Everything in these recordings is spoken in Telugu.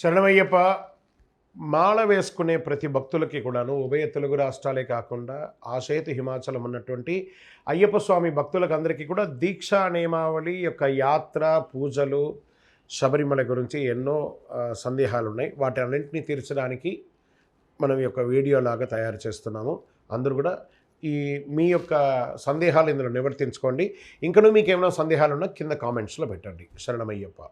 శరణమయ్యప్ప మాల వేసుకునే ప్రతి భక్తులకి కూడాను ఉభయ తెలుగు రాష్ట్రాలే కాకుండా ఆశయతు హిమాచలం ఉన్నటువంటి అయ్యప్ప స్వామి భక్తులకు అందరికీ కూడా దీక్షా నియమావళి యొక్క యాత్ర పూజలు శబరిమల గురించి ఎన్నో సందేహాలు ఉన్నాయి వాటి అన్నింటినీ తీర్చడానికి మనం ఈ యొక్క వీడియోలాగా తయారు చేస్తున్నాము. అందరూ కూడా ఈ మీ యొక్క సందేహాలు ఇందులో నివర్తించుకోండి. ఇంకనూ మీకు ఏమైనా సందేహాలు ఉన్నా కింద కామెంట్స్లో పెట్టండి. శరణమయ్యప్ప.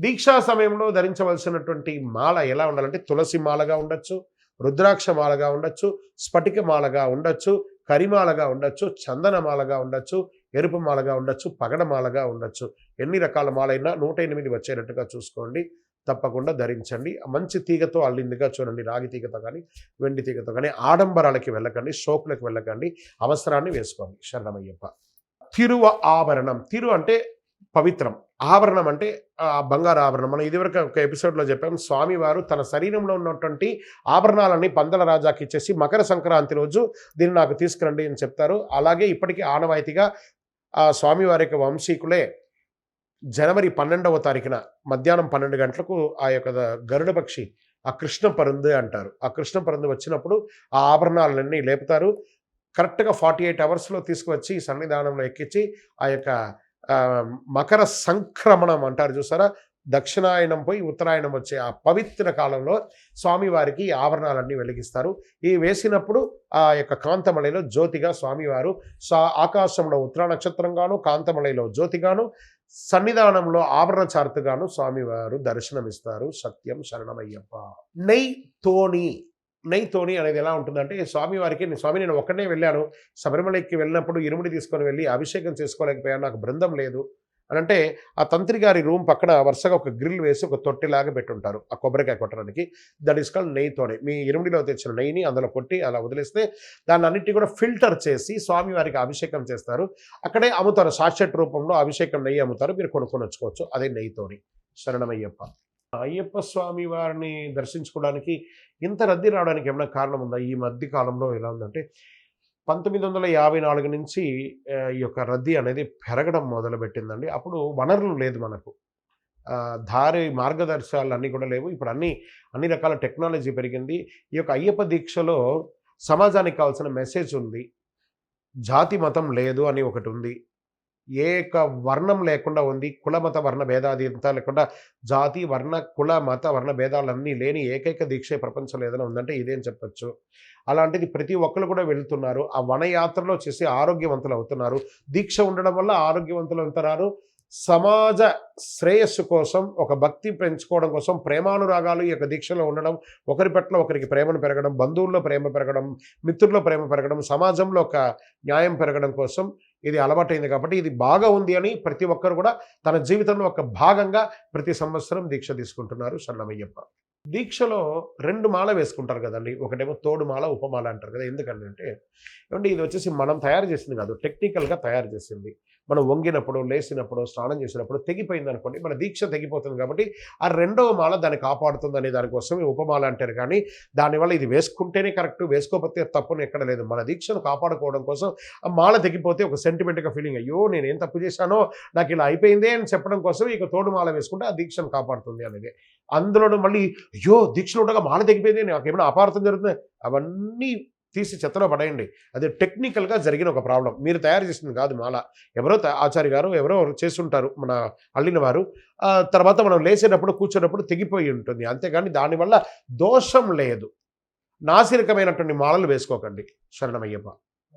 దీక్షా సమయంలో ధరించవలసినటువంటి మాల ఎలా ఉండాలంటే తులసి మాలగా ఉండొచ్చు రుద్రాక్ష మాలగా ఉండొచ్చు స్ఫటిక మాలగా ఉండొచ్చు కరిమాలగా ఉండొచ్చు చందన మాలగా ఉండొచ్చు ఎరుపు మాలగా ఉండొచ్చు పగడమాలగా ఉండొచ్చు. ఎన్ని రకాల మాలైనా నూట ఎనిమిది వచ్చేటట్టుగా చూసుకోండి. తప్పకుండా ధరించండి. మంచి తీగతో అల్లిందిగా చూడండి. రాగి తీగతో కానీ వెండి తీగతో కానీ ఆడంబరాలకి వెళ్ళకండి షోకులకు వెళ్ళకండి. అవసరాన్ని వేసుకోండి. శరణమయ్యప్ప. తిరువ ఆభరణం. తిరు అంటే పవిత్రం. ఆభరణం అంటే ఆ బంగారు ఆభరణం మనం ఇదివరకు ఒక ఎపిసోడ్లో చెప్పాం స్వామివారు తన శరీరంలో ఉన్నటువంటి ఆభరణాలన్నీ పందల రాజాకి ఇచ్చేసి మకర సంక్రాంతి రోజు దీన్ని నాకు తీసుకురండి అని చెప్తారు. అలాగే ఇప్పటికీ ఆనవాయితీగా ఆ స్వామివారి యొక్క వంశీకులే జనవరి పన్నెండవ తారీఖున మధ్యాహ్నం పన్నెండు గంటలకు ఆ యొక్క గరుడ పక్షి ఆ కృష్ణ పరుందు అంటారు. ఆ కృష్ణ పరుందు వచ్చినప్పుడు ఆ ఆభరణాలన్నీ లేపుతారు. కరెక్ట్గా ఫార్టీ ఎయిట్ అవర్స్లో తీసుకువచ్చి సన్నిధానంలో ఎక్కించి ఆ యొక్క మకర సంక్రమణం అంటారు చూసారా? దక్షిణాయనం పోయి ఉత్తరాయణం వచ్చే ఆ పవిత్ర కాలంలో స్వామివారికి ఆభరణాలన్నీ వెలిగిస్తారు. ఈ వేసినప్పుడు ఆ యొక్క కాంతమలైలో జ్యోతిగా స్వామివారు సా ఆకాశంలో ఉత్తరా నక్షత్రంగాను కాంతమలైలో జ్యోతిగాను సన్నిధానంలో ఆభరణ చార్తుగాను స్వామివారు దర్శనమిస్తారు. సత్యం శరణమయ్యప్ప. నెయ్ తోని నైతోని తోని అనేది ఎలా ఉంటుందంటే స్వామివారికి స్వామి నేను ఒక్కడే వెళ్ళాను. శబరిమలకి వెళ్ళినప్పుడు ఇరుముడి తీసుకొని వెళ్ళి అభిషేకం చేసుకోలేకపోయాను. నాకు బృందం లేదు అని అంటే ఆ తంత్రి గారి రూమ్ పక్కన వరుసగా ఒక గ్రిల్ వేసి ఒక తొట్టిలాగా పెట్టుంటారు ఆ కొబ్బరికాయ కొట్టడానికి. దట్ ఈస్ కాల్డ్ నెయ్యితోనే మీ ఇరుముడిలో తెచ్చిన నెయ్యిని అందులో కొట్టి అలా వదిలేస్తే దాన్ని అన్నిటి కూడా ఫిల్టర్ చేసి స్వామివారికి అభిషేకం చేస్తారు. అక్కడే అమ్ముతారు. సాక్షట్ రూపంలో అభిషేకం నెయ్యి అమ్ముతారు. మీరు కొనుక్కొని వచ్చుకోవచ్చు. అదే నెయ్యితోని శరణమయ్యప్ప. అయ్యప్ప స్వామి వారిని దర్శించుకోవడానికి ఇంత రద్దీ రావడానికి ఏమైనా కారణం ఉందా? ఈ మధ్య కాలంలో ఎలా ఉందంటే పంతొమ్మిది వందల యాభై నాలుగు నుంచి ఈ యొక్క రద్దీ అనేది పెరగడం మొదలుపెట్టిందండి. అప్పుడు వనరులు లేదు మనకు. దారి మార్గదర్శకాలు అన్నీ కూడా లేవు. ఇప్పుడు అన్ని అన్ని రకాల టెక్నాలజీ పెరిగింది. ఈ యొక్క అయ్యప్ప దీక్షలో సమాజానికి కావాల్సిన మెసేజ్ ఉంది. జాతి మతం లేదు అని ఒకటి ఉంది. ఏక వర్ణం లేకుండా ఉంది కుల మత వర్ణ భేదాతీత లేకుండా జాతి వర్ణ కుల మత వర్ణ భేదాలన్నీ లేని ఏకైక దీక్ష ప్రపంచంలో ఏదైనా ఉందంటే ఇదేం చెప్పచ్చు. అలాంటిది ప్రతి ఒక్కరు కూడా వెళ్తున్నారు ఆ వనయాత్రలో చేసి ఆరోగ్యవంతులు అవుతున్నారు. దీక్ష ఉండడం వల్ల ఆరోగ్యవంతులు అవుతున్నారు. సమాజ శ్రేయస్సు కోసం ఒక భక్తి పెంచుకోవడం కోసం ప్రేమానురాగాలు ఈ యొక్క దీక్షలో ఉండడం ఒకరి పట్ల ఒకరికి ప్రేమను పెరగడం బంధువుల్లో ప్రేమ పెరగడం మిత్రుల్లో ప్రేమ పెరగడం సమాజంలో ఒక న్యాయం పెరగడం కోసం ఇది అలవాటైంది కాబట్టి ఇది బాగా ఉంది అని ప్రతి ఒక్కరు కూడా తన జీవితంలో ఒక భాగంగా ప్రతి సంవత్సరం దీక్ష తీసుకుంటున్నారు సన్నమయ్యప్ప. దీక్షలో రెండు మాల వేసుకుంటారు కదండి. ఒకటేమో తోడు మాల ఉపమాల అంటారు కదా. ఎందుకంటే ఏమంటే ఇది వచ్చేసి మనం తయారు చేసింది కాదు టెక్నికల్గా తయారు చేసింది. మనం వంగినప్పుడు లేసినప్పుడు స్నానం చేసినప్పుడు తెగిపోయింది అనుకోండి మన దీక్ష తెగిపోతుంది కాబట్టి ఆ రెండవ మాల దాన్ని కాపాడుతుంది అనే దానికోసం ఉపమాల అంటారు. కానీ దానివల్ల ఇది వేసుకుంటేనే కరెక్ట్ వేసుకోకపోతే తప్పుని ఎక్కడ లేదు. మన దీక్షను కాపాడుకోవడం కోసం ఆ మాల తెగిపోతే ఒక సెంటిమెంట్గా ఫీలింగ్ అయ్యో నేను ఏం తప్పు చేశానో నాకు ఇలా అయిపోయిందే అని చెప్పడం కోసం ఇక తోడు మాల వేసుకుంటే ఆ దీక్షను కాపాడుతుంది అనేది. అందులోనూ మళ్ళీ అయ్యో దీక్షలో ఉండగా మాల తెగిపోయింది నాకు ఏమైనా అపార్థం జరుగుతుంది? అవన్నీ తీసి చెత్తలో పడేయండి. అది టెక్నికల్గా జరిగిన ఒక ప్రాబ్లం మీరు తయారు చేసింది కాదు మాల. ఎవరో ఆచార్య గారు ఎవరో చేస్తుంటారు మన అల్లిన వారు. తర్వాత మనం లేచేటప్పుడు కూర్చున్నప్పుడు తెగిపోయి ఉంటుంది. అంతేగాని దానివల్ల దోషం లేదు. నాసిరకమైనటువంటి మాలలు వేసుకోకండి. శరణమయ్యప్ప.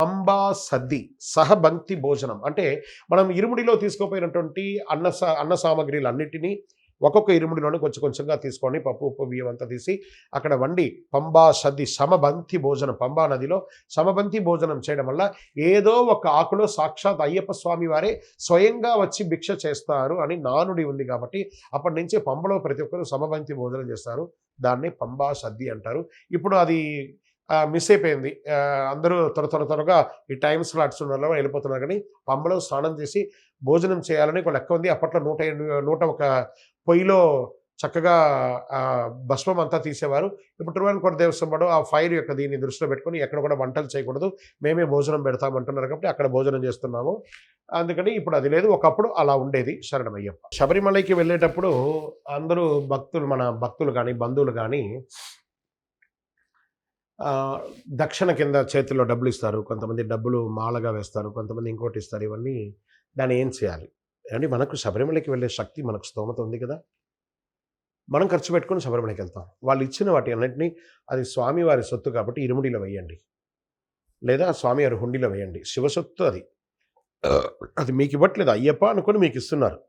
అంబా సద్ది సహభక్తి భోజనం. అంటే మనం ఇరుముడిలో తీసుకోపోయినటువంటి అన్న సా అన్న సామాగ్రిలు అన్నిటినీ ఒక్కొక్క ఇరుముడిలోనే కొంచెం కొంచెంగా తీసుకొని పప్పు ఉప్పు బియ్యం అంతా తీసి అక్కడ వండి పంబా సది సమబంతి భోజనం పంబా నదిలో సమబంతి భోజనం చేయడం వల్ల ఏదో ఒక ఆకులో సాక్షాత్ అయ్యప్ప స్వామి వారే స్వయంగా వచ్చి భిక్ష చేస్తారు అని నానుడి ఉంది కాబట్టి అప్పటి నుంచి పంబలో ప్రతి ఒక్కరు సమబంతి భోజనం చేస్తారు. దాన్ని పంబా సద్ది అంటారు. ఇప్పుడు అది మిస్ అయిపోయింది. అందరూ త్వర త్వర త్వరగా ఈ టైం స్లాట్స్ ఉన్న వెళ్ళిపోతున్నారు కానీ పంబలో స్నానం చేసి భోజనం చేయాలని ఒక లెక్క ఉంది. అప్పట్లో నూట ఎనిమిది- నూట ఒక పొయ్యిలో చక్కగా భస్మం అంతా తీసేవారు. ఇప్పుడు తిరువనకోట దేవస్థానం ఆ ఫైర్ యొక్క దీన్ని దృష్టిలో పెట్టుకొని ఎక్కడ కూడా వంటలు చేయకూడదు. మేమే భోజనం పెడతామంటున్నారు కాబట్టి అక్కడ భోజనం చేస్తున్నాము. అందుకని ఇప్పుడు అది లేదు. ఒకప్పుడు అలా ఉండేది. శరణమయ్యప్ప. శబరిమలైకి వెళ్ళేటప్పుడు అందరూ భక్తులు మన భక్తులు కానీ బంధువులు కానీ దక్షిణ కింద చేతిలో డబ్బులు ఇస్తారు కొంతమంది డబ్బులు మాలగా వేస్తారు. కొంతమంది ఇంకోటి ఇస్తారు. ఇవన్నీ దాన్ని ఏం చేయాలి? అంటే మనకు శబరిమలకి వెళ్ళే శక్తి మనకు స్తోమత ఉంది కదా? మనం ఖర్చు పెట్టుకుని శబరిమలకి వెళ్తాం. వాళ్ళు ఇచ్చిన వాటి అన్నింటినీ అది స్వామివారి సొత్తు కాబట్టి ఇరుముడిలో వేయండి. లేదా స్వామివారి హుండీలో వేయండి. శివసొత్తు అది. అది మీకు ఇవ్వట్లేదు. అయ్యప్ప అనుకుని మీకు ఇస్తున్నారు.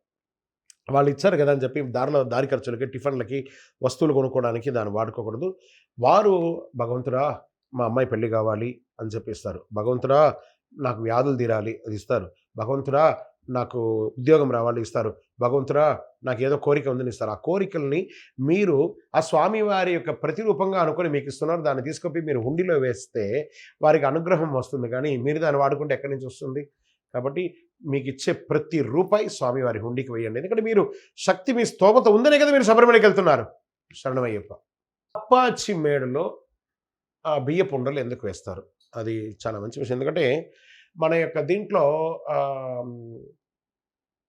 వాళ్ళు ఇచ్చారు కదా అని చెప్పి దారిలో దారి ఖర్చులకి టిఫిన్లకి వస్తువులు కొనుక్కోవడానికి దాన్ని వాడుకోకూడదు. వారు భగవంతుడా మా అమ్మాయి పెళ్ళి కావాలి అని చెప్పి ఇస్తారు. భగవంతుడా నాకు వ్యాధులు తీరాలి అది ఇస్తారు. భగవంతుడా నాకు ఉద్యోగం రావాలి ఇస్తారు. భగవంతుడా నాకు ఏదో కోరిక ఉందని ఇస్తారు ఆ కోరికల్ని మీరు ఆ స్వామివారి యొక్క ప్రతిరూపంగా అనుకొని మీకు ఇస్తున్నారు. దాన్ని తీసుకొని మీరు హుండీలో వేస్తే వారికి అనుగ్రహం వస్తుంది. కానీ మీరు దాన్ని వాడుకుంటే ఎక్కడి నుంచి వస్తుంది? కాబట్టి మీకు ఇచ్చే ప్రతి రూపాయి స్వామివారి హుండీకి వేయండి. ఎందుకంటే మీరు శక్తి మీ స్తోమత ఉందనే కదా మీరు శబరిమలకి వెళ్తున్నారు. శరణమయ్యప్ప. అప్పాచి మేడలో ఆ బియ్యపు ఉండలు ఎందుకు వేస్తారు? అది చాలా మంచి విషయం. ఎందుకంటే మన యొక్క దీంట్లో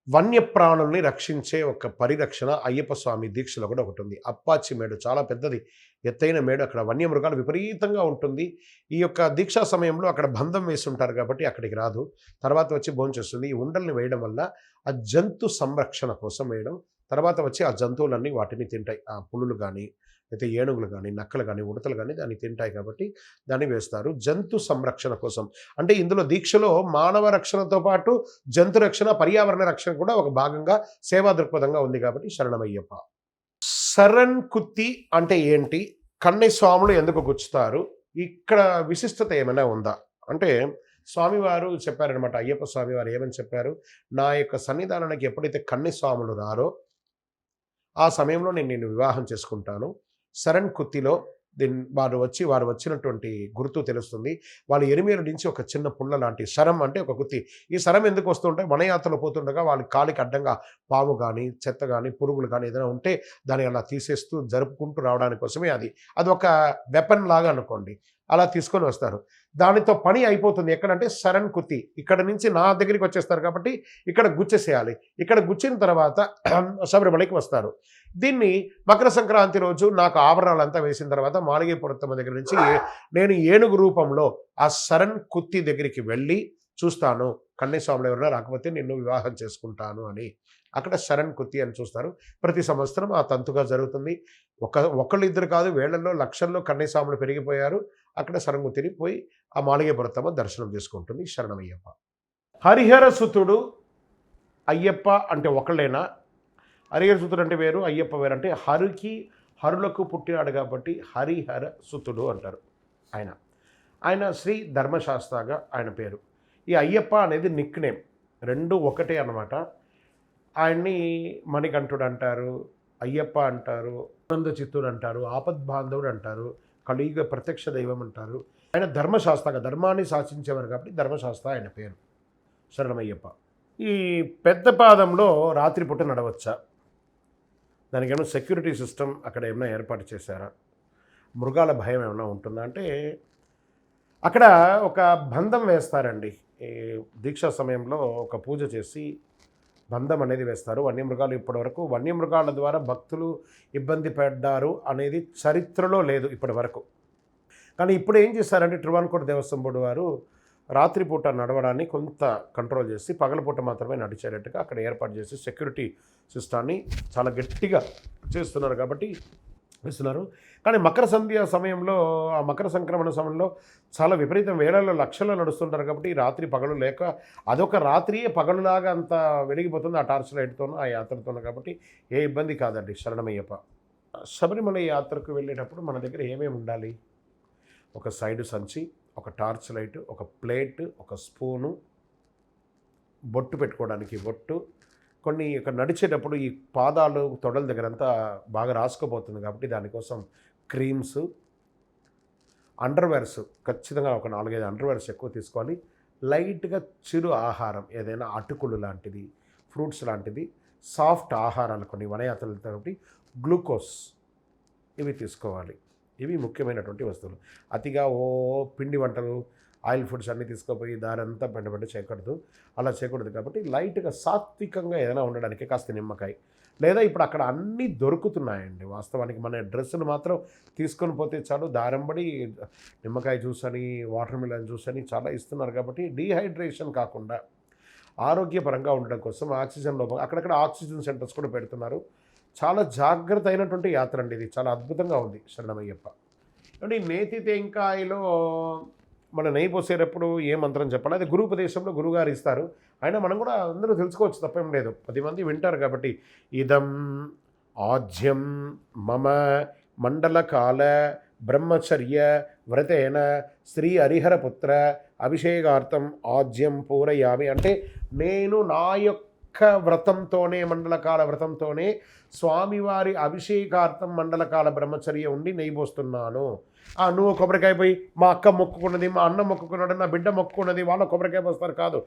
వన్యప్రాణుల్ని రక్షించే ఒక పరిరక్షణ అయ్యప్ప స్వామి దీక్షలో కూడా ఒకటి ఉంది అప్పాచి మేడు చాలా పెద్దది. ఎత్తైన మేడు. అక్కడ వన్యమృగాలు విపరీతంగా ఉంటుంది. ఈ యొక్క దీక్షా సమయంలో అక్కడ బంధం వేసి ఉంటారు కాబట్టి అక్కడికి రాదు. తర్వాత వచ్చి భోంచేస్తుంది. ఈ ఉండల్ని వేయడం వల్ల ఆ జంతు సంరక్షణ కోసం వేయడం. తర్వాత వచ్చి ఆ జంతువులన్నీ వాటిని తింటాయి. ఆ పులులు కానీ అయితే ఏనుగులు కానీ నక్కలు కానీ ఉడతలు కానీ దాన్ని తింటాయి కాబట్టి దాన్ని వేస్తారు. జంతు సంరక్షణ కోసం. అంటే ఇందులో దీక్షలో మానవ రక్షణతో పాటు జంతు రక్షణ పర్యావరణ రక్షణ కూడా ఒక భాగంగా సేవా దృక్పథంగా ఉంది కాబట్టి శరణమయ్యప్ప. శరణ్ కుత్తి అంటే ఏంటి? కన్నె స్వాములు ఎందుకు గుచ్చుతారు? ఇక్కడ విశిష్టత ఏమైనా ఉందా? అంటే స్వామివారు చెప్పారనమాట అయ్యప్ప స్వామివారు ఏమని చెప్పారు? నా యొక్క సన్నిధానానికి ఎప్పుడైతే కన్నె స్వాములు రారో ఆ సమయంలో నేను నిన్ను వివాహం చేసుకుంటాను. శరణ్ కుత్తిలో దీని వారు వచ్చి వారు వచ్చినటువంటి గుర్తు తెలుస్తుంది. వాళ్ళు ఎరిమేల నుంచి ఒక చిన్న పుల్ల లాంటి శరం అంటే ఒక గుత్తి. ఈ శరం ఎందుకు వస్తుంటే వనయాత్రలో పోతుండగా వాళ్ళ కాలికి అడ్డంగా పాము కానీ చెత్త కానీ పురుగులు కానీ ఏదైనా ఉంటే దాన్ని అలా తీసేస్తూ జరుపుకుంటూ రావడానికి కోసమే అది. అది ఒక వెపన్ లాగా అనుకోండి. అలా తీసుకొని వస్తారు. దానితో పని అయిపోతుంది. ఎక్కడంటే శరణ్ కుత్తి ఇక్కడ నుంచి నా దగ్గరికి వచ్చేస్తారు కాబట్టి ఇక్కడ గుచ్చేసేయాలి. ఇక్కడ గుచ్చిన తర్వాత శబరిమలకి వస్తారు. దీన్ని మకర సంక్రాంతి రోజు నాకు ఆభరణాలంతా వేసిన తర్వాత మాలిగే పురత్తమ్మ దగ్గర నుంచి ఏ- నేను ఏనుగు రూపంలో ఆ శరణ్ కుత్తి దగ్గరికి వెళ్ళి చూస్తాను. కన్యస్వాములు ఎవరైనా రాకపోతే నిన్ను వివాహం చేసుకుంటాను అని. అక్కడ శరణ్ కుత్తి అని చూస్తారు. ప్రతి సంవత్సరం ఆ తంతుగా జరుగుతుంది. ఒక ఒకళ్ళు ఇద్దరు కాదు వేళల్లో లక్షల్లో కన్యస్వాములు పెరిగిపోయారు. అక్కడ సరంగు తిరిగిపోయి పోయి ఆ మాలిగే పురత్తమ్మ దర్శనం చేసుకుంటుంది శరణమయ్యప్ప. హరిహర సుతుడు అయ్యప్ప అంటే ఒకళ్ళేనా? హరిహర సుతుడు అంటే వేరు అయ్యప్ప వేరు అంటే హరికి హరులకు పుట్టినాడు కాబట్టి హరిహర సుతుడు అంటారు ఆయన. ఆయన శ్రీ ధర్మశాస్త్రగా ఆయన పేరు. ఈ అయ్యప్ప అనేది నిక్ నేమ్ రెండు ఒకటే అనమాట ఆయన్ని మణికంఠుడు అంటారు అయ్యప్ప అంటారు ఆనంద చిత్తుడు అంటారు ఆపద్బాంధవుడు అంటారు కలియుగ ప్రత్యక్ష దైవం అంటారు. ఆయన ధర్మశాస్త్రగా ధర్మాన్ని శాసించేవారు కాబట్టి ధర్మశాస్త్ర ఆయన పేరు. శరణమయ్యప్ప. ఈ పెద్ద పాదంలో రాత్రిపూట నడవచ్చా. దానికేమో సెక్యూరిటీ సిస్టమ్ అక్కడ ఏమైనా ఏర్పాటు చేశారా? మృగాల భయం ఏమైనా ఉంటుందా? అంటే అక్కడ ఒక బంధం వేస్తారండి. ఈ దీక్షా సమయంలో ఒక పూజ చేసి బంధం అనేది వేస్తారు. వన్యమృగాలు ఇప్పటివరకు వన్యమృగాల ద్వారా భక్తులు ఇబ్బంది పడ్డారు అనేది చరిత్రలో లేదు ఇప్పటి వరకు కానీ ఇప్పుడు ఏం చేశారంటే ట్రివాన్కోట దేవస్వం బోర్డు వారు రాత్రిపూట నడవడాన్ని కొంత కంట్రోల్ చేసి పగలపూట మాత్రమే నడిచేటట్టుగా అక్కడ ఏర్పాటు చేసి సెక్యూరిటీ సిస్టాన్ని చాలా గట్టిగా చేస్తున్నారు. కాబట్టి ఇస్తున్నారు కానీ మకర సంధ్య సమయంలో ఆ మకర సంక్రమణ సమయంలో చాలా విపరీతం వేలలో లక్షల్లో నడుస్తుంటారు కాబట్టి రాత్రి పగలు లేక అదొక రాత్రియే పగలులాగా అంత వెలిగిపోతుంది ఆ టార్చ్ లైట్తోనూ ఆ యాత్రతోనూ కాబట్టి ఏ ఇబ్బంది కాదండి. శరణమయ్యప్ప. శబరిమల యాత్రకు వెళ్ళేటప్పుడు మన దగ్గర ఏమేమి ఉండాలి? ఒక సైడు సంచి ఒక టార్చ్ లైట్ ఒక ప్లేట్ ఒక స్పూను బొట్టు పెట్టుకోవడానికి బొట్టు కొన్ని ఇక్కడ నడిచేటప్పుడు ఈ పాదాలు తొడల దగ్గర అంతా బాగా రాసుకోబోతుంది కాబట్టి దానికోసం క్రీమ్స్ అండర్వేర్స్ ఖచ్చితంగా ఒక నాలుగైదు అండర్వేర్స్ ఎక్కువ తీసుకోవాలి. లైట్గా చిరు ఆహారం ఏదైనా అటుకులు లాంటిది ఫ్రూట్స్ లాంటిది సాఫ్ట్ ఆహారాలు కొన్ని వనయాత్రలు కాబట్టి గ్లూకోజ్ ఇవి తీసుకోవాలి. ఇవి ముఖ్యమైనటువంటి వస్తువులు. అతిగా ఓ పిండి వంటలు ఆయిల్ ఫుడ్స్ అన్నీ తీసుకుపోయి దారంతా పెంట పెంట చేయకూడదు అలా చేయకూడదు కాబట్టి లైట్గా సాత్వికంగా ఏదైనా ఉండడానికి కాస్త నిమ్మకాయ. లేదా ఇప్పుడు అక్కడ అన్నీ దొరుకుతున్నాయండి. వాస్తవానికి మన డ్రెస్సులు మాత్రం తీసుకొని పోతే చాలు దారంబడి నిమ్మకాయ జ్యూస్ అని వాటర్ మిలన్ జ్యూస్ అని చాలా ఇస్తున్నారు కాబట్టి డీహైడ్రేషన్ కాకుండా ఆరోగ్యపరంగా ఉండడం కోసం ఆక్సిజన్ లోపం అక్కడక్కడ ఆక్సిజన్ సెంటర్స్ కూడా పెడుతున్నారు. చాలా జాగ్రత్త అయినటువంటి యాత్ర అండి ఇది. చాలా అద్భుతంగా ఉంది. శరణమయ్యప్ప. అంటే నేతి తేంకాయలో మన నెయ్యి పోసేటప్పుడు ఏ మంత్రం చెప్పాలి? అది గురుపదేశంలో గురుగారు ఇస్తారు. అయినా మనం కూడా అందరూ తెలుసుకోవచ్చు తప్పేం లేదు. పది మంది వింటారు కాబట్టి ఇదం ఆజ్యం మమ మండలకాల బ్రహ్మచర్య వ్రతేన శ్రీ హరిహరపుత్ర అభిషేకార్థం ఆజ్యం పూరయామి. అంటే నేను నా యొక్క వ్రతంతోనే మండలకాల వ్రతంతోనే స్వామివారి అభిషేకార్థం మండలకాల బ్రహ్మచర్య ఉండి నెయ్యి పోస్తున్నాను. నువ్వు కొబ్బరికాయ పోయి మా అక్క మొక్కుకున్నది మా అన్న మొక్కుకున్నాడు నా బిడ్డ మొక్కుకున్నది వాళ్ళ కొబ్బరికాయ పోస్తారు కాదు.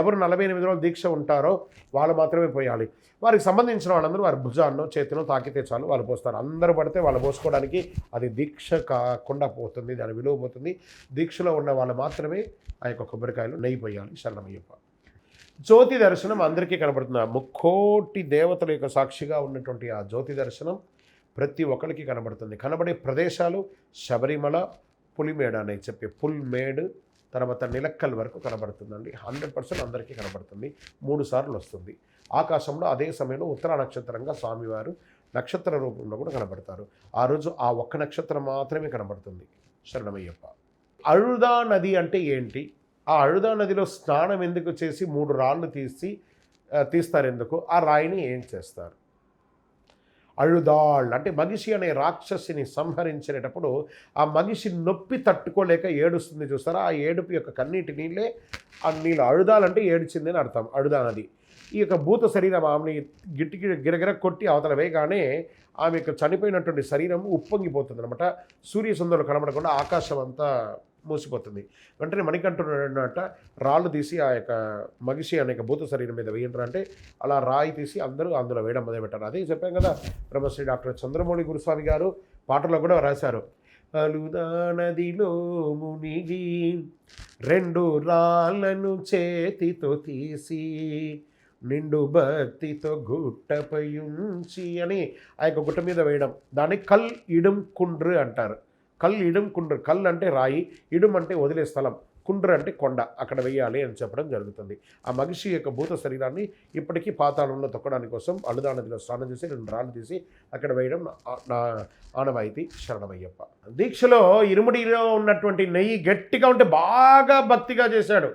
ఎవరు నలభై ఎనిమిది రోజులు దీక్ష ఉంటారో వాళ్ళు మాత్రమే పోయాలి. వారికి సంబంధించిన వాళ్ళందరూ వారి భుజాన్నో చేతిలో తాకితే చాలు వాళ్ళు పోస్తారు. అందరూ పడితే వాళ్ళు పోసుకోవడానికి అది దీక్ష కాకుండా పోతుంది దాని విలువ పోతుంది. దీక్షలో ఉన్న వాళ్ళు మాత్రమే ఆ యొక్క కొబ్బరికాయలు నెయ్యి పోయాలి. శరణమయ్యప్ప. జ్యోతి దర్శనం అందరికీ కనపడుతుంది ఆ ముక్కోటి దేవతల యొక్క సాక్షిగా ఉన్నటువంటి ఆ జ్యోతి దర్శనం ప్రతి ఒక్కరికి కనబడుతుంది. కనబడే ప్రదేశాలు శబరిమల పులిమేడ అని చెప్పే పుల్మేడ్ తర్వాత నిలక్కల్ వరకు కనబడుతుందండి. హండ్రెడ్ పర్సెంట్ అందరికీ కనబడుతుంది. మూడు సార్లు వస్తుంది. ఆకాశంలో అదే సమయంలో ఉత్తర నక్షత్రంగా స్వామివారు నక్షత్ర రూపంలో కూడా కనబడతారు. ఆ రోజు ఆ ఒక్క నక్షత్రం మాత్రమే కనబడుతుంది. శరణమయ్యప్ప. అరుదా నది అంటే ఏంటి? ఆ అరుదా నదిలో స్నానం ఎందుకు చేసి మూడు రాళ్ళు తీసి తీస్తారు ఎందుకు ఆ రాయిని ఏం చేస్తారు? అళ్ళుదాళ్ళు అంటే మనిషి అనే రాక్షసిని సంహరించేటప్పుడు ఆ మనిషి నొప్పి తట్టుకోలేక ఏడుస్తుంది చూస్తారా? ఆ ఏడుపు యొక్క కన్నీటి నీళ్ళే ఆ నీళ్ళు అழுదాలంటే ఏడిచింది అని అర్థం. అడుదానది ఈ యొక్క భూత శరీరం ఆమెని గిట్టికి గిరగిర కొట్టి అవతల వేయగానే ఆమె యొక్క చనిపోయినటువంటి శరీరం ఉప్పొంగిపోతుంది అనమాట సూర్యసుందరులు కనబడకుండా ఆకాశం అంతా మూసిపోతుంది. వెంటనే మణికంఠుడట రాళ్ళు తీసి ఆ యొక్క మగిషి అనే భూత శరీరం మీద వేయండి అంటే అలా రాయి తీసి అందరూ అందులో వేయడం మొదలుపెట్టారు. అదే చెప్పాం కదా బ్రహ్మశ్రీ డాక్టర్ చంద్రమౌళి గురుస్వామి గారు పాటలో కూడా రాశారు. అలుదా నదిలో మునిగి రెండు రాళ్ళను చేతితో తీసి నిండు భక్తితో గుట్టపై ఉంచి అని ఆ యొక్క గుట్ట మీద వేయడం. దాన్ని కల్ ఇడం కుండ్రు అంటారు. కల్ ఇడం కుండ్రు. కల్ అంటే రాయి ఇడుం అంటే వదిలే స్థలం. కుండ్ర అంటే కొండ అక్కడ వేయాలి అని చెప్పడం జరుగుతుంది. ఆ మగిషి యొక్క భూత శరీరాన్ని ఇప్పటికీ పాతాళంలో తొక్కడానికి కోసం అల్లుదా నదిలో స్నానం చేసి రెండు రాళ్ళు తీసి అక్కడ వేయడం నా- ఆనవాయితీ శరణమయ్యప్ప. దీక్షలో ఇరుముడిలో ఉన్నటువంటి నెయ్యి గట్టిగా ఉంటే బాగా భక్తిగా చేశాడు.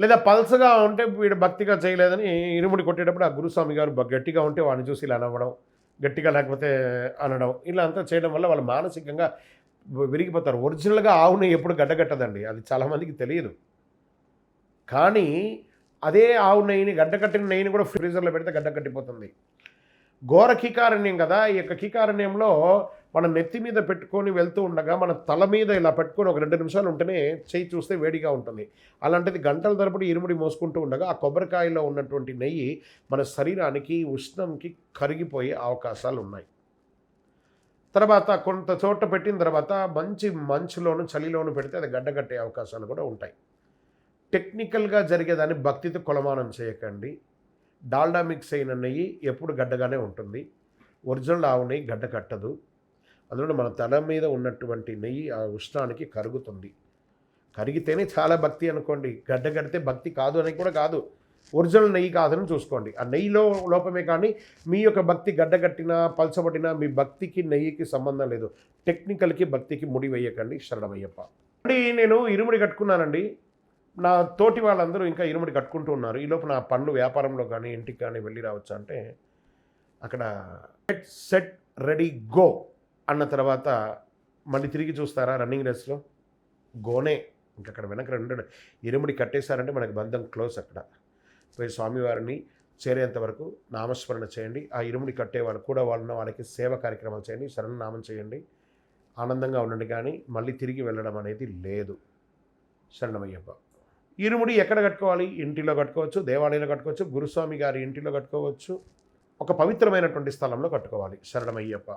లేదా పల్సగా ఉంటే వీడు భక్తిగా చేయలేదని ఇరుముడి కొట్టేటప్పుడు ఆ గురుస్వామి గారు బ- గట్టిగా ఉంటే వాడిని చూసి ఇలా అనవడం గట్టిగా లేకపోతే అనడం ఇలా అంతా చేయడం వల్ల వాళ్ళు మానసికంగా విరిగిపోతారు. ఒరిజినల్గా ఆవు నెయ్యి ఎప్పుడు గడ్డగట్టదండి అది చాలామందికి తెలియదు. కానీ అదే ఆవు నెయ్యిని గడ్డకట్టిన నెయ్యిని కూడా ఫ్రీజర్లో పెడితే గడ్డ కట్టిపోతుంది. ఘోర కీకారణ్యం కదా! ఈ యొక్క కీకారణ్యంలో మన నెత్తి మీద పెట్టుకొని వెళ్తూ ఉండగా మన తల మీద ఇలా పెట్టుకొని ఒక రెండు నిమిషాలు ఉంటేనే చేయి చూస్తే వేడిగా ఉంటుంది. అలాంటిది గంటల తరబడి ఇరుముడి మోసుకుంటూ ఉండగా ఆ కొబ్బరికాయలో ఉన్నటువంటి నెయ్యి మన శరీరానికి ఉష్ణంకి కరిగిపోయే అవకాశాలు ఉన్నాయి తర్వాత కొంత చోట పెట్టిన తర్వాత మంచి మంచులోను చలిలోను పెడితే అది గడ్డగట్టే అవకాశాలు కూడా ఉంటాయి. టెక్నికల్గా జరిగేదాన్ని భక్తితో కొలమానం చేయకండి. డాల్డా మిక్స్ అయిన నెయ్యి ఎప్పుడు గడ్డగానే ఉంటుంది. ఒరిజినల్ ఆవు నెయ్యి గడ్డ కట్టదు. అందులో మన తల మీద ఉన్నటువంటి నెయ్యి ఆ ఉష్ణానికి కరుగుతుంది. కరిగితేనే చాలా భక్తి అనుకోండి. గడ్డ కడితే భక్తి కాదు అని కూడా కాదు. ఒరిజినల్ నెయ్యి కాదని చూసుకోండి. ఆ నెయ్యిలో లోపమే కానీ మీ యొక్క భక్తి గడ్డగట్టినా పలచబడినా మీ భక్తికి నెయ్యికి సంబంధం లేదు. టెక్నికల్కి భక్తికి ముడి వేయకండి. శరణమయ్యప్ప. అండి నేను ఇరుముడి కట్టుకున్నానండి. నా తోటి వాళ్ళందరూ ఇంకా ఇరుముడి కట్టుకుంటూ ఉన్నారు. ఈలోపు నా పనులు వ్యాపారంలో కానీ ఇంటికి కానీ వెళ్ళి రావచ్చు అంటే అక్కడ సెట్ సెట్ రెడీ గో అన్న తర్వాత మళ్ళీ తిరిగి చూస్తారా రన్నింగ్ రేస్లో? గోనే. ఇంకక్కడ వెనక రెండు ఇరుముడి కట్టేశారంటే మనకి బంధం క్లోజ్ అక్కడ. పోయి స్వామివారిని చేరేంత వరకు నామస్మరణ చేయండి. ఆ ఇరుముడి కట్టేవాళ్ళు కూడా వాళ్ళ వాళ్ళకి సేవ కార్యక్రమాలు చేయండి. శరణనామం చేయండి. ఆనందంగా ఉండండి కానీ మళ్ళీ తిరిగి వెళ్ళడం అనేది లేదు. శరణమయ్యప్ప. ఇరుముడి ఎక్కడ కట్టుకోవాలి? ఇంటిలో కట్టుకోవచ్చు దేవాలయంలో కట్టుకోవచ్చు గురుస్వామి గారి ఇంటిలో కట్టుకోవచ్చు. ఒక పవిత్రమైనటువంటి స్థలంలో కట్టుకోవాలి. శరణమయ్యప్ప.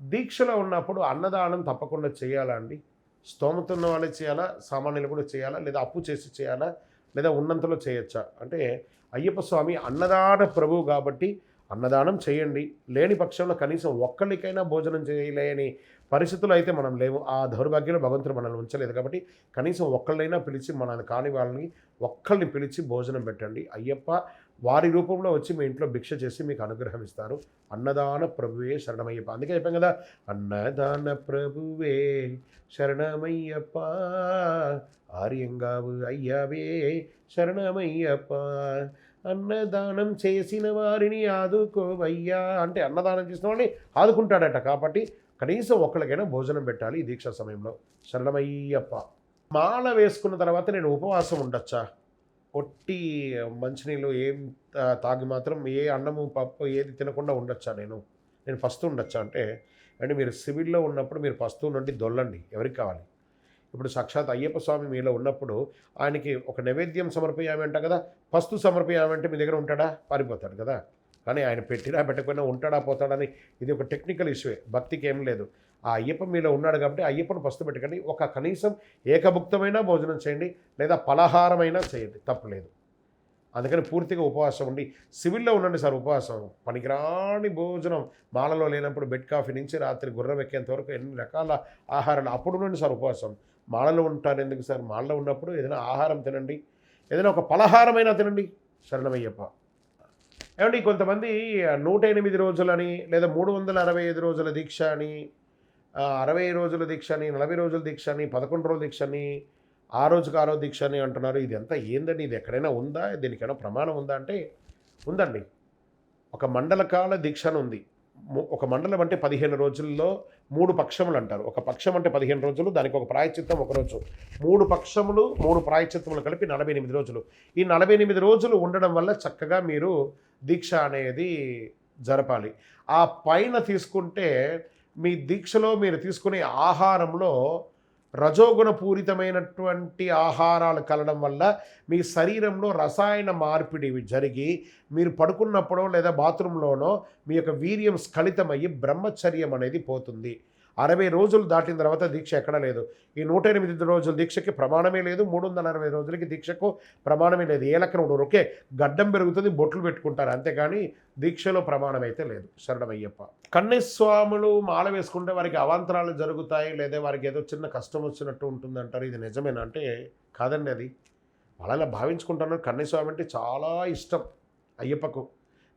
దీక్షలో ఉన్నప్పుడు అన్నదానం తప్పకుండా చేయాలా అండి? స్తోమత ఉన్న వాళ్ళే చేయాలా? సామాన్యులు కూడా చేయాలా? లేదా అప్పు చేసి చేయాలా? లేదా ఉన్నంతలో చేయొచ్చా? అంటే అయ్యప్ప స్వామి అన్నదాన ప్రభువు కాబట్టి అన్నదానం చేయండి. లేని పక్షంలో కనీసం ఒక్కళ్ళకైనా భోజనం చేయలేని పరిస్థితులు అయితే మనం లేవు. ఆ దౌర్భాగ్యంలో భగవంతుడు మనల్ని ఉంచలేదు కాబట్టి కనీసం ఒక్కళ్ళైనా పిలిచి మనల్ని కాని వాళ్ళని ఒక్కళ్ళని పిలిచి భోజనం పెట్టండి. అయ్యప్ప వారి రూపంలో వచ్చి మీ ఇంట్లో భిక్ష చేసి మీకు అనుగ్రహం ఇస్తారు. అన్నదాన ప్రభువే శరణమయ్యప్ప. అందుకే చెప్పాం కదా అన్నదాన ప్రభువే శరణమయ్యప్ప. ఆర్యంగావు అయ్యావే శరణమయ్యప్ప. అన్నదానం చేసిన వారిని ఆదుకోవయ్యా. అంటే అన్నదానం చేసిన వాడిని ఆదుకుంటాడట. కాబట్టి కనీసం ఒక్కరికైనా భోజనం పెట్టాలి ఈ దీక్ష సమయంలో. శరణమయ్యప్ప. మాల వేసుకున్న తర్వాత నేను ఉపవాసం ఉండొచ్చా? ఒట్టి మంచినీళ్ళు ఏం తాగి మాత్రం ఏ అన్నము పప్పు ఏది తినకుండా ఉండొచ్చా నేను? నేను ఫస్ట్ ఉండొచ్చా? అంటే అంటే మీరు సివిల్లో ఉన్నప్పుడు మీరు ఫస్ట్ నుండి దొల్లండి. ఎవరికి కావాలి? ఇప్పుడు సాక్షాత్ అయ్యప్ప స్వామి మీలో ఉన్నప్పుడు ఆయనకి ఒక నైవేద్యం సమర్పయామంట కదా పస్తు సమర్పయామంటే మీ దగ్గర ఉంటాడా? పారిపోతాడు కదా. కానీ ఆయన పెట్టినా పెట్టకపోయినా ఉంటాడా పోతాడని ఇది ఒక టెక్నికల్ ఇష్యూ భక్తికి ఏం లేదు. ఆ అయ్యప్ప మీలో ఉన్నాడు కాబట్టి అయ్యప్పను పస్తు పెట్టకండి. ఒక కనీసం ఏకభుక్తమైన భోజనం చేయండి లేదా పలహారమైనా చేయండి తప్పలేదు అందుకని పూర్తిగా ఉపవాసం ఉండి సివిల్లో ఉండండి సార్ ఉపవాసం. పనికిరాని భోజనం మాలలో లేనప్పుడు బెడ్ కాఫీ నుంచి రాత్రి గుర్రం ఎక్కేంత వరకు ఎన్ని రకాల ఆహారాలు అప్పుడు ఉండండి సార్ ఉపవాసం. మాలలో ఉంటారు ఎందుకు సార్? మాలలో ఉన్నప్పుడు ఏదైనా ఆహారం తినండి. ఏదైనా ఒక పలహారమైనా తినండి. శరణమయ్యప్ప. ఏమండి కొంతమంది నూట ఎనిమిది రోజులని లేదా మూడు వందల అరవై ఐదు రోజుల దీక్ష అని అరవై రోజుల దీక్ష అని నలభై రోజుల దీక్ష అని పదకొండు రోజుల దీక్ష అని ఆ రోజుకు ఆరో దీక్ష అని అంటున్నారు. ఇది అంతా ఏందండి? ఇది ఎక్కడైనా ఉందా? దీనికైనా ప్రమాణం ఉందా? అంటే ఉందండి. ఒక మండలకాల దీక్ష అని ఉంది. ఒక మండలం అంటే పదిహేను రోజుల్లో మూడు పక్షములు అంటారు. ఒక పక్షం అంటే పదిహేను రోజులు దానికి ఒక ప్రాయచిత్తం ఒక రోజు. మూడు పక్షములు మూడు ప్రాయచిత్తములు కలిపి నలభై ఎనిమిది రోజులు. ఈ నలభై ఎనిమిది రోజులు ఉండడం వల్ల చక్కగా మీరు దీక్ష అనేది జరపాలి. ఆ పైన తీసుకుంటే మీ దీక్షలో మీరు తీసుకునే ఆహారంలో రజోగుణ పూరితమైనటువంటి ఆహారాలు కలడం వల్ల మీ శరీరంలో రసాయన మార్పిడి జరిగి మీరు పడుకున్నప్పుడో లేదా బాత్రూంలోనో మీ యొక్క వీర్యం స్ఖలితమయ్యి బ్రహ్మచర్యం అనేది పోతుంది. అరవై రోజులు దాటిన తర్వాత దీక్ష ఎక్కడ లేదు. ఈ నూట ఎనిమిది రోజుల దీక్షకి ప్రమాణమే లేదు మూడు వందల అరవై రోజులకి దీక్షకు ప్రమాణమే లేదు. ఏ లెక్కన ఉండరు. ఓకే గడ్డం పెరుగుతుంది బొట్లు పెట్టుకుంటారు. అంతేగాని దీక్షలో ప్రమాణం అయితే లేదు. శరణమయ్యప్ప. కన్నేస్వాములు మాల వేసుకుంటే వారికి అవాంతరాలు జరుగుతాయి లేదా వారికి ఏదో చిన్న కష్టం వచ్చినట్టు ఉంటుంది అంటారు ఇది నిజమేనా? అంటే కాదండి అది. వాళ్ళలా భావించుకుంటున్నారు కన్యస్వామి అంటే చాలా ఇష్టం అయ్యప్పకు.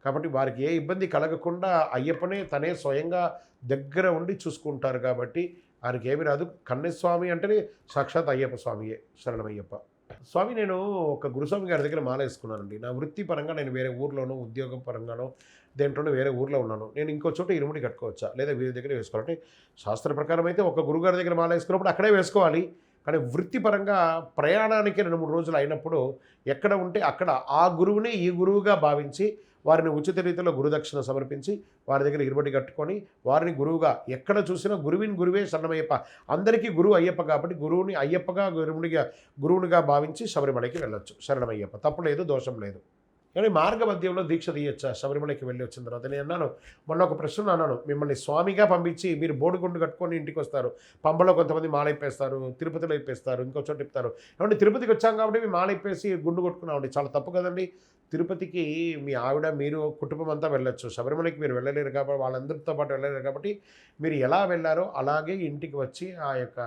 కాబట్టి వారికి ఏ ఇబ్బంది కలగకుండా అయ్యప్పనే తనే స్వయంగా దగ్గర ఉండి చూసుకుంటారు కాబట్టి వారికి ఏమి రాదు. కన్నస్వామి అంటేనే సాక్షాత్ అయ్యప్ప స్వామియే శరణమయ్యప్ప. స్వామి నేను ఒక గురుస్వామి గారి దగ్గర మాల వేసుకున్నానండి. నా వృత్తి పరంగా నేను వేరే ఊర్లోనో ఉద్యోగం పరంగానో దేంట్లోనో వేరే ఊర్లో ఉన్నాను. నేను ఇంకో చోట ఇరుముడి కట్టుకోవచ్చా? లేదా వీరి దగ్గర వేసుకోవాలంటే శాస్త్ర ప్రకారం అయితే ఒక గురుగారి దగ్గర మాల వేసుకున్నప్పుడు అక్కడే వేసుకోవాలి. కానీ వృత్తిపరంగా ప్రయాణానికి రెండు మూడు రోజులు అయినప్పుడు ఎక్కడ ఉంటే అక్కడ ఆ గురువునే ఈ గురువుగా భావించి వారిని ఉచిత రీతిలో గురుదక్షిణ సమర్పించి వారి దగ్గర ఇరుబడి కట్టుకొని వారిని గురువుగా ఎక్కడ చూసినా గురువిని గురువే శరణమయ్యప్ప. అందరికీ గురువు అయ్యప్ప కాబట్టి గురువుని అయ్యప్పగా గురువునిగా గురువునిగా భావించి శబరిమలకి వెళ్ళొచ్చు. శరణమయ్యప్ప. తప్పు లేదు దోషం లేదు. కానీ మార్గ మధ్యంలో దీక్ష తీయచ్చా? శబరిమలకి వెళ్ళి వచ్చిన తర్వాత. నేను అన్నాను మొన్న ఒక ప్రశ్న అన్నాను మిమ్మల్ని స్వామిగా పంపించి మీరు బోడిగుండు కట్టుకొని ఇంటికి వస్తారు. పంబలో కొంతమంది మాలైపేస్తారు తిరుపతిలో ఇప్పేస్తారు ఇంకో చోట ఇప్పుతారు. ఏమంటే తిరుపతికి వచ్చాం కాబట్టి మీ మాలైపేసి గుండు కొట్టుకున్నామండి. చాలా తప్పు కదండి. తిరుపతికి మీ ఆవిడ మీరు కుటుంబం అంతా వెళ్ళొచ్చు. శబరిమలకి మీరు వెళ్ళలేరు కాబట్టి వాళ్ళందరితో పాటు వెళ్ళలేరు కాబట్టి మీరు ఎలా వెళ్ళారో అలాగే ఇంటికి వచ్చి ఆ యొక్క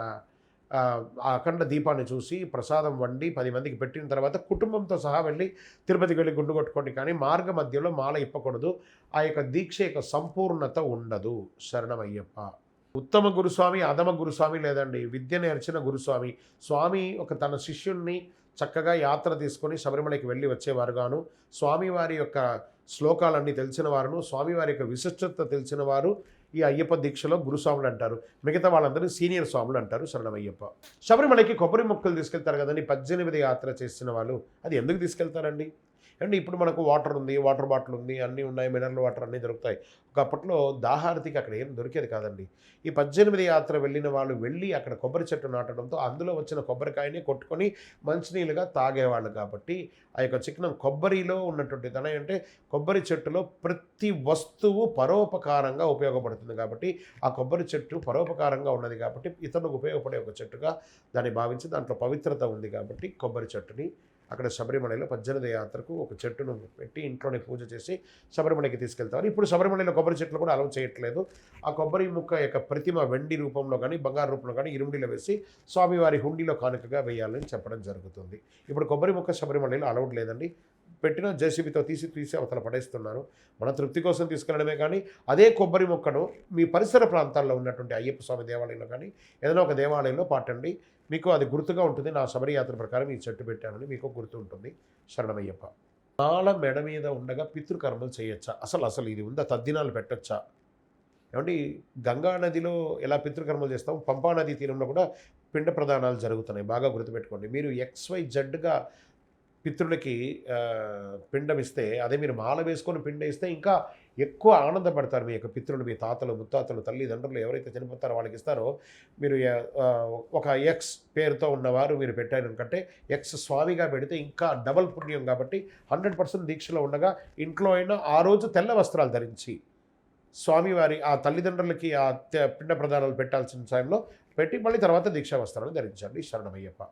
ఆ అఖండ దీపాన్ని చూసి ప్రసాదం వండి పది మందికి పెట్టిన తర్వాత కుటుంబంతో సహా వెళ్ళి తిరుపతికి వెళ్ళి గుండు కొట్టుకోండి. కానీ మార్గ మధ్యలో మాల ఇప్పకూడదు. ఆ యొక్క దీక్ష యొక్క సంపూర్ణత ఉండదు. శరణమయ్యప్ప. ఉత్తమ గురుస్వామి అధమ గురుస్వామి లేదండి. విద్య నేర్చిన గురుస్వామి. స్వామి ఒక తన శిష్యుణ్ణి చక్కగా యాత్ర తీసుకొని శబరిమలకి వెళ్ళి వచ్చేవారుగాను. స్వామివారి యొక్క శ్లోకాలన్నీ తెలిసిన వారును స్వామివారి యొక్క విశిష్టత తెలిసిన వారు ఈ అయ్యప్ప దీక్షలో గురుస్వాములు అంటారు. మిగతా వాళ్ళందరూ సీనియర్ స్వాములు అంటారు శరణమయ్యప్ప. శబరిమలకి కొబ్బరి మొక్కలు తీసుకెళ్తారు కదండి పద్దెనిమిది యాత్ర చేసిన వాళ్ళు. అది ఎందుకు తీసుకెళ్తారండి? అండ్ ఇప్పుడు మనకు వాటర్ ఉంది వాటర్ బాటిల్ ఉంది అన్నీ ఉన్నాయి మినరల్ వాటర్ అన్నీ దొరుకుతాయి. ఒకప్పట్లో దాహారతికి అక్కడ ఏం దొరికేది కాదండి. ఈ పద్దెనిమిది యాత్ర వెళ్ళిన వాళ్ళు వెళ్ళి అక్కడ కొబ్బరి చెట్టు నాటడంతో అందులో వచ్చిన కొబ్బరికాయని కొట్టుకొని మంచినీళ్ళుగా తాగేవాళ్ళు కాబట్టి ఆ యొక్క చిహ్నం కొబ్బరిలో ఉన్నటువంటి తన అంటే కొబ్బరి చెట్టులో ప్రతి వస్తువు పరోపకారంగా ఉపయోగపడుతుంది కాబట్టి ఆ కొబ్బరి చెట్టు పరోపకారంగా ఉన్నది కాబట్టి ఇతరులకు ఉపయోగపడే ఒక చెట్టుగా దాన్ని భావించి దాంట్లో పవిత్రత ఉంది కాబట్టి కొబ్బరి చెట్టుని అక్కడ శబరిమలలో పద్దెనిమిది యాత్రకు ఒక చెట్టును పెట్టి ఇంట్లోనే పూజ చేసి శబరిమలకి తీసుకెళ్తారు. ఇప్పుడు శబరిమలలో కొబ్బరి చెట్లు కూడా అలవ్ చేయట్లేదు. ఆ కొబ్బరి ముక్క యొక్క ప్రతిమ వెండి రూపంలో కానీ బంగారు రూపంలో కానీ ఇరుముడిలో వేసి స్వామివారి హుండీలో కానుకగా వేయాలని చెప్పడం జరుగుతుంది. ఇప్పుడు కొబ్బరి ముక్క శబరిమలలో అలౌడ్ లేదండి. పెట్టిన జేసీబీతో తీసి తీసి అవతల పడేస్తున్నారు. మన తృప్తి కోసం తీసుకెళ్ళడమే కానీ అదే కొబ్బరి మొక్కను మీ పరిసర ప్రాంతాల్లో ఉన్నటువంటి అయ్యప్ప స్వామి దేవాలయంలో కానీ ఏదైనా ఒక దేవాలయంలో పాటండి. మీకు అది గుర్తుగా ఉంటుంది. నా శబరియాత్ర ప్రకారం ఈ చెట్టు పెట్టానని మీకు గుర్తు ఉంటుంది శరణమయ్యప్ప. నాల మెడ మీద ఉండగా పితృకర్మలు చేయొచ్చా? అసలు అసలు ఇది ఉందా? తద్దినాలు పెట్టొచ్చా? ఏమండి గంగా నదిలో ఎలా పితృకర్మలు చేస్తాం? పంపా నది తీరంలో కూడా పిండ ప్రదానాలు జరుగుతున్నాయి. బాగా గుర్తుపెట్టుకోండి. మీరు ఎక్స్వై జడ్గా పితృలకి ఆ, పిండం ఇస్తే అదే మీరు మాల వేసుకొని పిండ ఇస్తే ఇంకా ఎక్కువ ఆనందపడతారు మీ యొక్క పితృలు మీ తాతలు ముత్తాతలు తల్లిదండ్రులు ఎవరైతే చనిపోతారో వాళ్ళకి ఇస్తారో మీరు ఒక ఎక్స్ పేరుతో ఉన్నవారు మీరు పెట్టారు ఎందుకంటే ఎక్స్ స్వామిగా పెడితే ఇంకా డబల్ పుణ్యం కాబట్టి హండ్రెడ్ పర్సెంట్ దీక్షలో ఉండగా ఇంట్లో అయినా ఆ రోజు తెల్ల వస్త్రాలు ధరించి స్వామివారి ఆ తల్లిదండ్రులకి ఆ తె- పిండ ప్రదానాలు పెట్టాల్సిన సమయంలో పెట్టి మళ్ళీ తర్వాత దీక్షా వస్త్రాలు ధరించండి. శరణమయ్యప్ప.